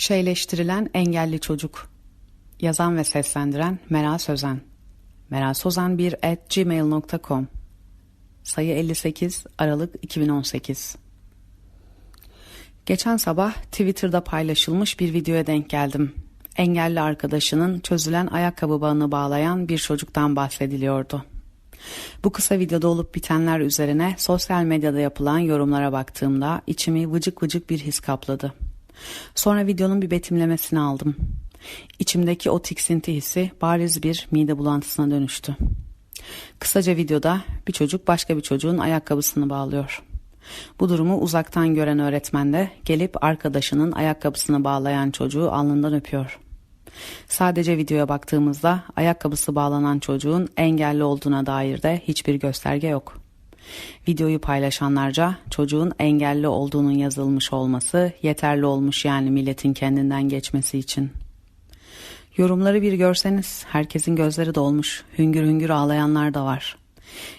Şeyleştirilen engelli çocuk. Yazan ve seslendiren Meral Sözen. Meral Sözen 1 at gmail.com Sayı 58 Aralık 2018 Geçen sabah Twitter'da paylaşılmış bir videoya denk geldim. Engelli arkadaşının çözülen ayakkabı bağını bağlayan bir çocuktan bahsediliyordu. Bu kısa videoda olup bitenler üzerine sosyal medyada yapılan yorumlara baktığımda içimi vıcık vıcık bir his kapladı. Sonra videonun bir betimlemesini aldım. İçimdeki o tiksinti hissi bariz bir mide bulantısına dönüştü. Kısaca videoda bir çocuk başka bir çocuğun ayakkabısını bağlıyor. Bu durumu uzaktan gören öğretmen de gelip arkadaşının ayakkabısını bağlayan çocuğu alnından öpüyor. Sadece videoya baktığımızda ayakkabısı bağlanan çocuğun engelli olduğuna dair de hiçbir gösterge yok. Videoyu paylaşanlarca çocuğun engelli olduğunun yazılmış olması yeterli olmuş yani milletin kendinden geçmesi için. Yorumları bir görseniz herkesin gözleri dolmuş, hüngür hüngür ağlayanlar da var.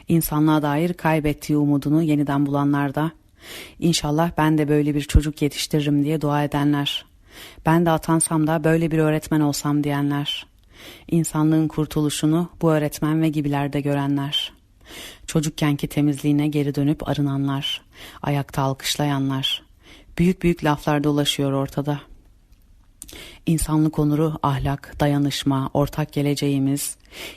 İnsanlığa dair kaybettiği umudunu yeniden bulanlar da, İnşallah ben de böyle bir çocuk yetiştiririm diye dua edenler. Ben de atansam da böyle bir öğretmen olsam diyenler. İnsanlığın kurtuluşunu bu öğretmen ve gibilerde görenler. Çocukkenki temizliğine geri dönüp arınanlar. Ayakta alkışlayanlar. Büyük büyük laflar dolaşıyor ortada. İnsanlık onuru, ahlak, dayanışma, ortak geleceğimiz,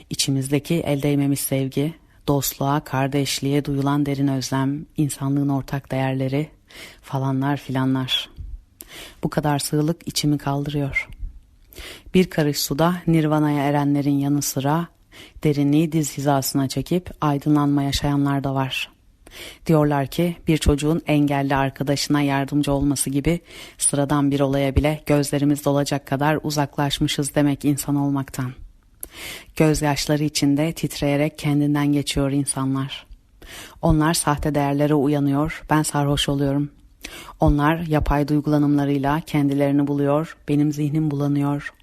içimizdeki el değmemiş sevgi, dostluğa, kardeşliğe duyulan derin özlem, insanlığın ortak değerleri falanlar filanlar. Bu kadar sığlık içimi kaldırıyor. Bir karış suda nirvanaya erenlerin yanı sıra derinliği diz hizasına çekip aydınlanma yaşayanlar da var. Diyorlar ki bir çocuğun engelli arkadaşına yardımcı olması gibi sıradan bir olaya bile gözlerimiz dolacak kadar uzaklaşmışız demek insan olmaktan. Gözyaşları içinde titreyerek kendinden geçiyor insanlar. Onlar sahte değerlere uyanıyor, ben sarhoş oluyorum. Onlar yapay duygulanımlarıyla kendilerini buluyor, benim zihnim bulanıyor.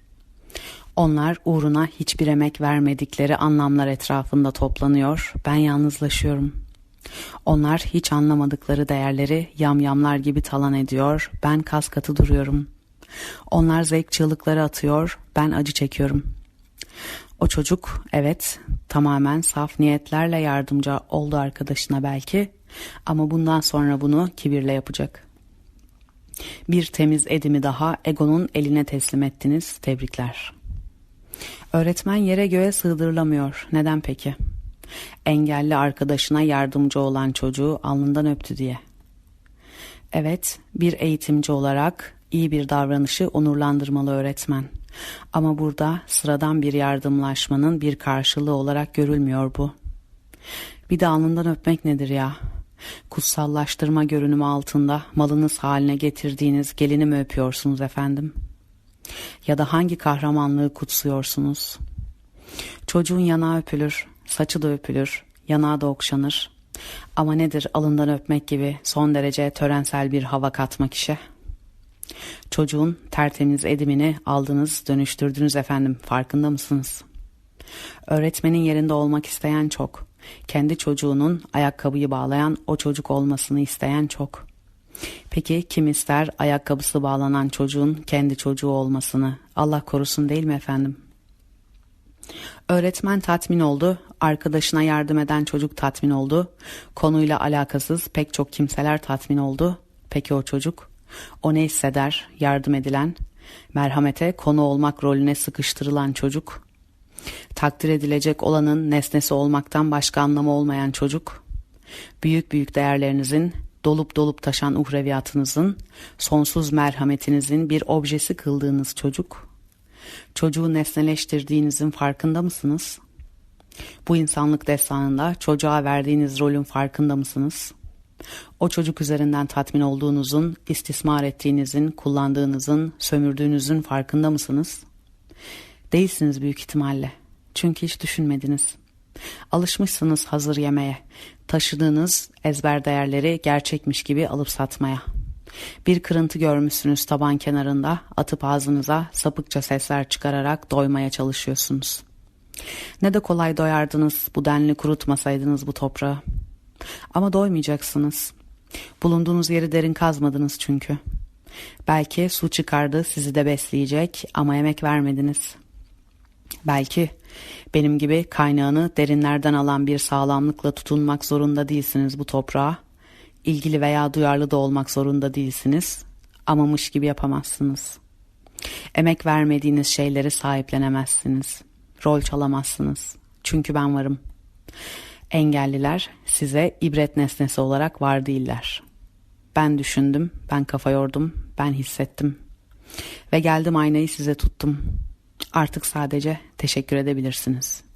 Onlar uğruna hiçbir emek vermedikleri anlamlar etrafında toplanıyor, ben yalnızlaşıyorum. Onlar hiç anlamadıkları değerleri yamyamlar gibi talan ediyor, ben kas katı duruyorum. Onlar zevk çığlıkları atıyor, ben acı çekiyorum. O çocuk evet tamamen saf niyetlerle yardımcı oldu arkadaşına belki ama bundan sonra bunu kibirle yapacak. Bir temiz edimi daha egonun eline teslim ettiniz. Tebrikler. Öğretmen yere göğe sığdırılamıyor. Neden peki? Engelli arkadaşına yardımcı olan çocuğu alnından öptü diye. Evet, bir eğitimci olarak iyi bir davranışı onurlandırmalı öğretmen. Ama burada sıradan bir yardımlaşmanın bir karşılığı olarak görülmüyor bu. Bir de alnından öpmek nedir ya? Kutsallaştırma görünümü altında malınız haline getirdiğiniz gelini mi öpüyorsunuz efendim? Ya da hangi kahramanlığı kutsuyorsunuz? Çocuğun yanağı öpülür, saçı da öpülür, yanağı da okşanır. Ama nedir alından öpmek gibi son derece törensel bir hava katmak işe? Çocuğun tertemiz edimini aldınız, dönüştürdünüz efendim. Farkında mısınız? Öğretmenin yerinde olmak isteyen çok. Kendi çocuğunun ayakkabıyı bağlayan o çocuk olmasını isteyen çok. Peki kim ister ayakkabısı bağlanan çocuğun kendi çocuğu olmasını? Allah korusun değil mi efendim? Öğretmen tatmin oldu, arkadaşına yardım eden çocuk tatmin oldu, konuyla alakasız pek çok kimseler tatmin oldu. Peki o çocuk? O ne hisseder, yardım edilen, merhamete konu olmak rolüne sıkıştırılan çocuk, takdir edilecek olanın nesnesi olmaktan başka anlamı olmayan çocuk, büyük büyük değerlerinizin, dolup dolup taşan uhreviyatınızın, sonsuz merhametinizin bir objesi kıldığınız çocuk, çocuğu nesneleştirdiğinizin farkında mısınız? Bu insanlık destanında çocuğa verdiğiniz rolün farkında mısınız?'' O çocuk üzerinden tatmin olduğunuzun, istismar ettiğinizin, kullandığınızın, sömürdüğünüzün farkında mısınız? Değilsiniz büyük ihtimalle. Çünkü hiç düşünmediniz. Alışmışsınız hazır yemeye. Taşıdığınız ezber değerleri gerçekmiş gibi alıp satmaya. Bir kırıntı görmüşsünüz taban kenarında, atıp ağzınıza sapıkça sesler çıkararak doymaya çalışıyorsunuz. Ne de kolay doyardınız bu denli kurutmasaydınız bu toprağı. Ama doymayacaksınız. Bulunduğunuz yeri derin kazmadınız çünkü. Belki su çıkardı sizi de besleyecek ama emek vermediniz. Belki benim gibi kaynağını derinlerden alan bir sağlamlıkla tutunmak zorunda değilsiniz bu toprağa. İlgili veya duyarlı da olmak zorunda değilsiniz. Amamış gibi yapamazsınız. Emek vermediğiniz şeyleri sahiplenemezsiniz. Rol çalamazsınız. Çünkü ben varım. Engelliler size ibret nesnesi olarak var değiller. Ben düşündüm, ben kafa yordum, ben hissettim. Ve geldim aynayı size tuttum. Artık sadece teşekkür edebilirsiniz.''